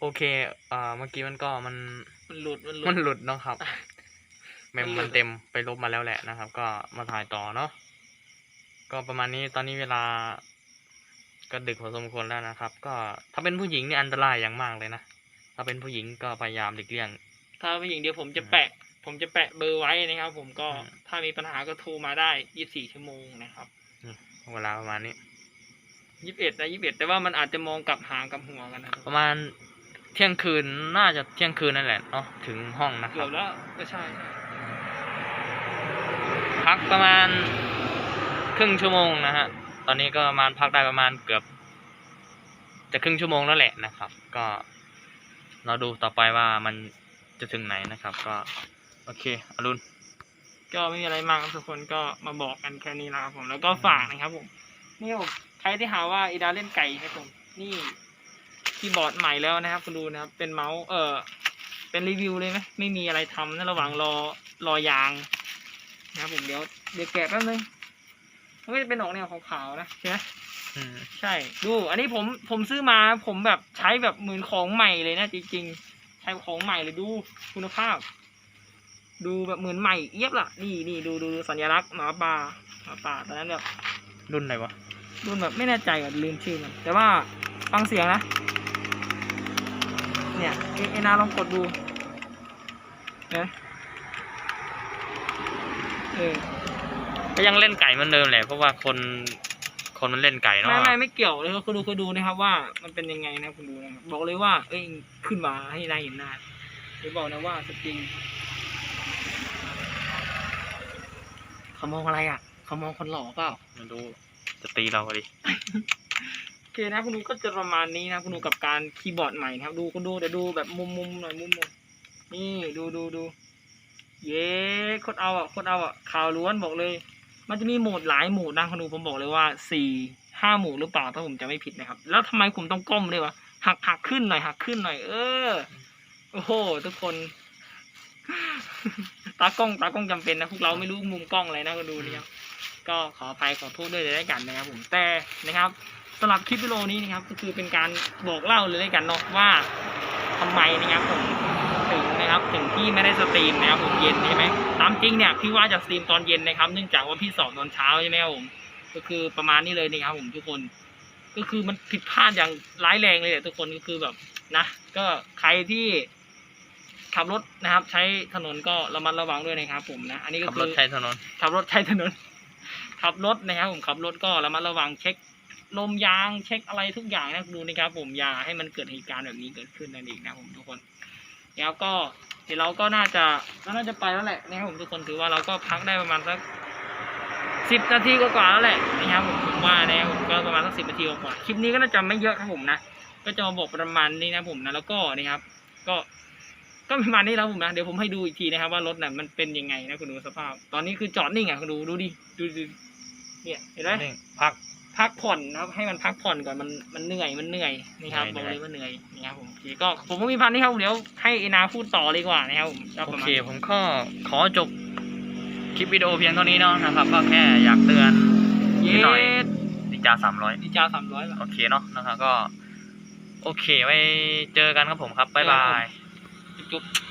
โอเคเอ่อเมื่อกี้มันก็มันมันหลุดมันหลุมัดนหลุดเนาะครับเมมมันหลุดมันเต็มไปลบมาแล้วแหละนะครับ ก็มาถ่ายต่อเนาะก็ประมาณนี้ตอนนี้เวลา ก็ดึกพอสมควรแล้วนะครับ ก็ถ้าเป็นผู้หญิงนี่อันตรายอย่างมากเลยนะถ้าเป็นผู้หญิงก็พยายามหลีกเลี่ยง ถ้าเป็นอย่างเดียวผมจะแปะ ผมจะแปะเบอร์ไว้นะครับ ผมก็อืมถ้ามีปัญหาก็โทรมาได้ยี่สิบสี่ชั่วโมงนะครับเวลาประมาณนี้ยี่สิบเอ็ดนะยี่สิบเอ็ดแต่ว่ามันอาจจะมองกลับหางกลับหัวกันนะประมาณเที่ยงคืนน่าจะเที่ยงคืนนั่นแหละเนาะถึงห้องนะคเกืรัอบ บแล้วก็ใช่ใช่พักประมาณครึ่งชั่วโมงนะฮะ ตอนนี้ก็ประมาณพักได้ประมาณเกือบ จะครึ่งชั่วโมงแล้วแหละนะครับ ก็เราดูต่อไปว่ามันจะถึงไหนนะครับ ก็ โอเคอรุณ ก็ไม่มีอะไรมากครับทุกคนก็มาบอกกันแค่นี้นะครับผมแล้วก็ฝากนะครับผมนี่ผมใครที่หาว่าอีดาเล่นไก่ครับผมนี่ คีย์บอร์ดใหม่แล้วนะครับคุณดูนะครับ เป็นเมาส์เออเป็นรีวิวเลยไหมไม่มีอะไรทำนะระหว่างรอรอยางนะครับผมเดี๋ยวเดี๋ยวแกะแป๊บนึงมันก็จะเป็นออกแนวขาวๆนะใช่ไหมอืมใช่ ดู อันนี้ผมผมซื้อมาผมแบบใช้แบบเหมือนของใหม่เลยนะจริงๆ ใช้ของใหม่เลยดูคุณภาพ ดูแบบเหมือนใหม่เอียบล่ะ นี่นี่ดูดูดูสัญลักษณ์หมาป่าหมาป่าตอนนั้นแบบรุ่นไหนวะรุ่นแบบไม่แน่ใจอะลืมชื่อมันแต่ว่าฟังเสียงนะ เนี่ยเอเอนาลองกดดูนะเออก็ยังเล่นไก่เหมือนเดิมแหละเพราะว่าคนคนมันเล่นไก่เนาะไม่ไม่ไม่เกี่ยวเลยครับคุณดูคุณดูนะครับ ว่ามันเป็นยังไงนะคุณดูนะครับบอกเลยว่า เอ้ยขึ้นมาให้นายเห็นหน้าเดี๋ยวบอกนะว่าสปริงเขามองอะไรอะเขามองคนหล่อเปล่าไม่รู้จะตีเราพอดีโอเค นะคุณดูก็จะประมาณนี้นะคุณดูกับการคีย์บอร์ดใหม่นะครับ ดูคุณดูเดี๋ยวดูแบบมุมมุมหน่อยมุมมุมนี่ดูดูดูเย้โคตรเอาอะโคตรเอาอะข่าวล้วนบอกเลย มันจะมีโหมดหลายโหมดนะคุณดูผมบอกเลยว่าสี่ห้าโหมดหรือเปล่าถ้าผมจะไม่ผิดนะครับ แล้วทำไมผมต้องก้มด้วยวะหักหักขึ้นหน่อยหักขึ้นหน่อย เออโอ้โหทุกคน ตากล้องตากล้องจำเป็นนะพวกเราไม่รู้มุมกล้องอะไรนะก็ดูนะครับก็ขออภัยขอโทษด้วยเลยแล้วกันนะครับผมแต่นะครับ สำหรับคลิปวิดีโอนี้นะครับ ก็คือเป็นการบอกเล่าเลยแล้วกันเนาะว่าทำไมนะครับผมถึงนะครับถึงพี่ไม่ได้สตรีมนะครับผมเย็นใช่ไหมตามจริงเนี่ยพี่ว่าจะสตรีมตอนเย็นนะครับ เนื่องจากว่าพี่สอบตอนเช้าใช่ไหมครับผมก็คือประมาณนี้เลยนะครับผมทุกคน ก็คือมันผิดพลาดอย่างร้ายแรงเลยแหละทุกคนก็คือแบบนะ ก็ใครที่ขับรถนะครับ ใช้ถนนก็ระมัดระวังด้วยนะครับ ผมนะอันนี้ก็ขับคืรอถใช้ถนนขับรถใช้ถนนขับรถนะครับผมขับรถก็ระมัดระวังเช็ค ลมยางเช็คอะไรทุกอย่างนะดูนะครับผมอย่าให้มันเกิดเหตุการณ์แบบนี้เกิดขึ้นนั่นเองนะผมทุกคนแล้วก็เดี๋ยวเราก็น่าจะเราน่าจะไปแล้วแหละนะครับผมทุกคนถือว่าเราก็พักได้ประมาณสักสิบนาทีกว่าแล้วแหละนะครับผมผมว่านะผมก็ประมาณสักสิบนาทีกว่าคลิปนี้ก็น่าจะไม่เยอะครับผมนะก็จะมาบอกประมาณนี้นะผมนะแล้วก็นะครับ ก็ก็ประมาณนี้แล้วผมนะเดี๋ยวผมให้ดูอีกทีนะครับ ว่ารถน่ะมันเป็นยังไงนะคุณดูสภาพ ตอนนี้คือจอดนิ่งอะคุณดูดูดิดูดิเนี่ยเห็นไหมพัก พักผ่อนนะครับ ให้มันพักผ่อนก่อนมันมันเหนื่อยมันเหนื่อยนี่ครับเหบนื่อกอย เลยว่าเหนื่อยนี่ครับผมโอเคก็ผมก็มีพันนี้ครับเดี๋ยวให้เอนาพูดต่อเลยดีกว่านะครับผมก็โอประมาเคณผมก็ขอจบคลิปวิดีโอเพียงเท่านี้เนาะนะครับ ก็แค่อยากเตือนเย้นิดหน่อยดิจาสามร้อยดีจ้าสามร้อยบาท โอเคเนาะนะครับก็ โอเคไว้เจอกันครับผมครับ บ๊ายบายจุ๊บๆ